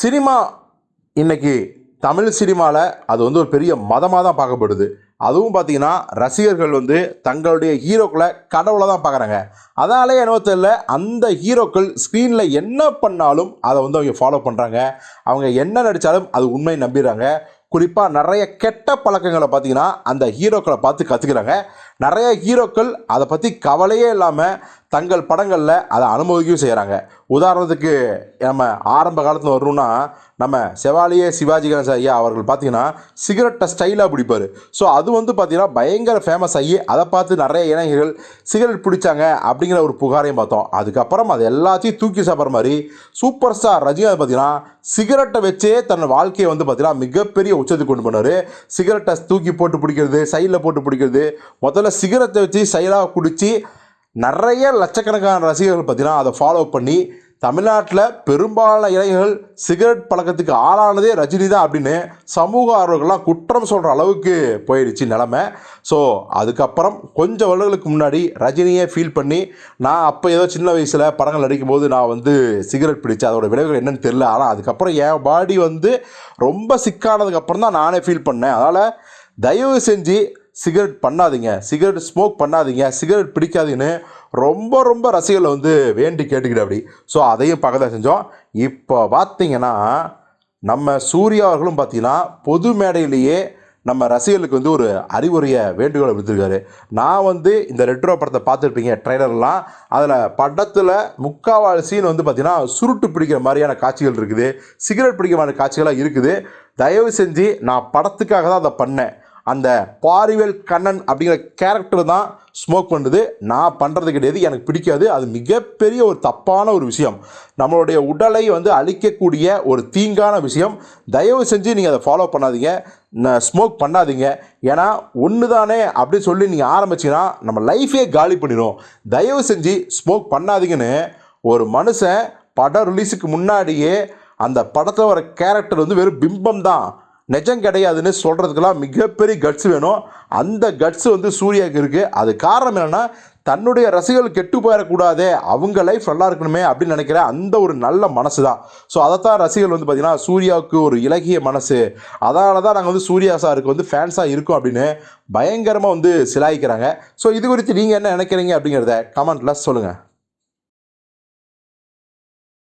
Cinema இன்னைக்கு தமிழ் சினிமாவில் அது வந்து ஒரு பெரிய மதமாக தான் பார்க்கப்படுது. அதுவும் பார்த்தீங்கன்னா ரசிகர்கள் வந்து தங்களுடைய ஹீரோக்களை கடவுளை தான் பார்க்குறாங்க. அதனாலே என்னவோ தெரியல அந்த ஹீரோக்கள் ஸ்க்ரீனில் என்ன பண்ணாலும் அதை வந்து அவங்க ஃபாலோ பண்ணுறாங்க அவங்க என்ன நடித்தாலும் அது உண்மை நம்பிடுறாங்க. குறிப்பாக நிறைய கெட்ட பழக்கங்களை பார்த்தீங்கன்னா அந்த ஹீரோக்களை பார்த்து கற்றுக்கிறாங்க நிறைய ஹீரோக்கள் அதை பற்றி கவலையே இல்லாமல் தங்கள் படங்களில் அதை அனுபவிக்கவும் செய்கிறாங்க உதாரணத்துக்கு நம்ம ஆரம்ப காலத்தில் வரணும்னா நம்ம செவாலியே சிவாஜி கணேசன் ஐயா அவர்கள் பார்த்தீங்கன்னா சிகரெட்டை ஸ்டைலாக பிடிப்பார். ஸோ அது வந்து பார்த்திங்கன்னா பயங்கர ஃபேமஸ் ஆகி அதை பார்த்து நிறைய இளைஞர்கள் சிகரெட் பிடிச்சாங்க அப்படிங்கிற ஒரு புகாரையும் பார்த்தோம். அதுக்கப்புறம் அது எல்லாத்தையும் தூக்கி சாப்பிட்ற மாதிரி சூப்பர் ஸ்டார் ரஜினிகாந்த் பார்த்தீங்கன்னா சிகரெட்டை வச்சே தன் வாழ்க்கையை வந்து பார்த்திங்கன்னா மிகப்பெரிய உச்சத்துக்கு கொண்டு போனார். சிகரெட்டை தூக்கி போட்டு பிடிக்கிறது சைடில் போட்டு பிடிக்கிறது முதல்ல சிகரெட்டை வச்சு சைடாக குடித்து நிறைய லட்சக்கணக்கான ரசிகர்கள் பார்த்தீங்கன்னா அதை ஃபாலோ பண்ணி தமிழ்நாட்டில் பெரும்பாலான இளைஞர்கள் சிகரெட் பழக்கத்துக்கு ஆளானதே ரஜினி தான் அப்படின்னு சமூக ஆர்வர்கள்லாம் குற்றம் சொல்கிற அளவுக்கு போயிடுச்சு நிலமை. ஸோ அதுக்கப்புறம் கொஞ்சம் வருடங்களுக்கு முன்னாடி ரஜினியே ஃபீல் பண்ணி நான் அப்போ ஏதோ சின்ன வயசில் படங்கள் நடிக்கும்போது நான் வந்து சிகரெட் பிடிச்சேன். அதோட விளைவுகள் என்னன்னு தெரில ஆனால் அதுக்கப்புறம் என் பாடி வந்து ரொம்ப சிக்கானதுக்கப்புறம் தான் நானே ஃபீல் பண்ணேன். அதனால் தயவு செஞ்சு சிகரெட் பண்ணாதீங்க. சிகரெட் ஸ்மோக் பண்ணாதீங்க. சிகரெட் பிடிக்காதீங்கன்னு ரொம்ப ரொம்ப ரசிகர்களை வந்து வேண்டி கேட்டுக்கிட்டு அப்படி ஸோ அதையும் பார்க்க தான் செஞ்சோம். இப்போ பார்த்தீங்கன்னா நம்ம சூர்யா அவர்களும் பார்த்தீங்கன்னா பொது மேடையிலேயே நம்ம ரசிகர்களுக்கு வந்து ஒரு அறிவுரையை வேண்டுகோளை விடுத்திருக்காரு. நான் வந்து இந்த ரெட்ரோ படத்தை பார்த்துருப்பீங்க ட்ரைலர்லாம் அதில் படத்தில் முக்காவால் சீன் வந்து பார்த்திங்கன்னா சுருட்டு பிடிக்கிற மாதிரியான காட்சிகள் இருக்குது. சிகரெட் பிடிக்கிற மாதிரி காட்சிகளாக இருக்குது. தயவு செஞ்சு நான் படத்துக்காக தான் அதை பண்ணேன். அந்த பாரிவேல் கண்ணன் அப்படிங்கிற கேரக்டர் தான் ஸ்மோக் பண்ணுது நான் பண்ணுறது கிடையாது எனக்கு பிடிக்காது. அது மிகப்பெரிய ஒரு தப்பான ஒரு விஷயம். நம்மளுடைய உடலை வந்து அழிக்கக்கூடிய ஒரு தீங்கான விஷயம். தயவு செஞ்சு நீங்கள் அதை ஃபாலோ பண்ணாதீங்க. ஸ்மோக் பண்ணாதீங்க. ஏன்னா ஒன்று தானே அப்படின்னு சொல்லி நீங்கள் ஆரம்பிச்சிங்கன்னா நம்ம லைஃபே காலி பண்ணிடும் தயவு செஞ்சு ஸ்மோக் பண்ணாதீங்கன்னு ஒரு மனுஷன் படம் ரிலீஸுக்கு முன்னாடியே அந்த படத்தில் வர கேரக்டர் வந்து வெறும் பிம்பம் தான். நிஜம் கிடையாதுன்னு சொல்கிறதுக்கெல்லாம் மிகப்பெரிய கட்ஸ் வேணும். அந்த கட்ஸ் வந்து சூர்யாவுக்கு இருக்குது அது காரணம் என்னென்னா தன்னுடைய ரசிகர்கள் கெட்டு போயிடக்கூடாதே அவங்க லைஃப் நல்லா இருக்கணுமே அப்படின்னு நினைக்கிற அந்த ஒரு நல்ல மனசு தான் ஸோ அதைத்தான் ரசிகர்கள் வந்து பார்த்திங்கன்னா சூர்யாவுக்கு ஒரு இலகிய மனசு. அதனால தான் நாங்கள் வந்து சூர்யா சாருக்கு வந்து ஃபேன்ஸாக இருக்கோம் அப்படின்னு பயங்கரமாக வந்து சிலாய்க்கிறாங்க. ஸோ இது குறித்து நீங்கள் என்ன நினைக்கிறீங்க அப்படிங்கிறத கமெண்ட்டில் சொல்லுங்கள்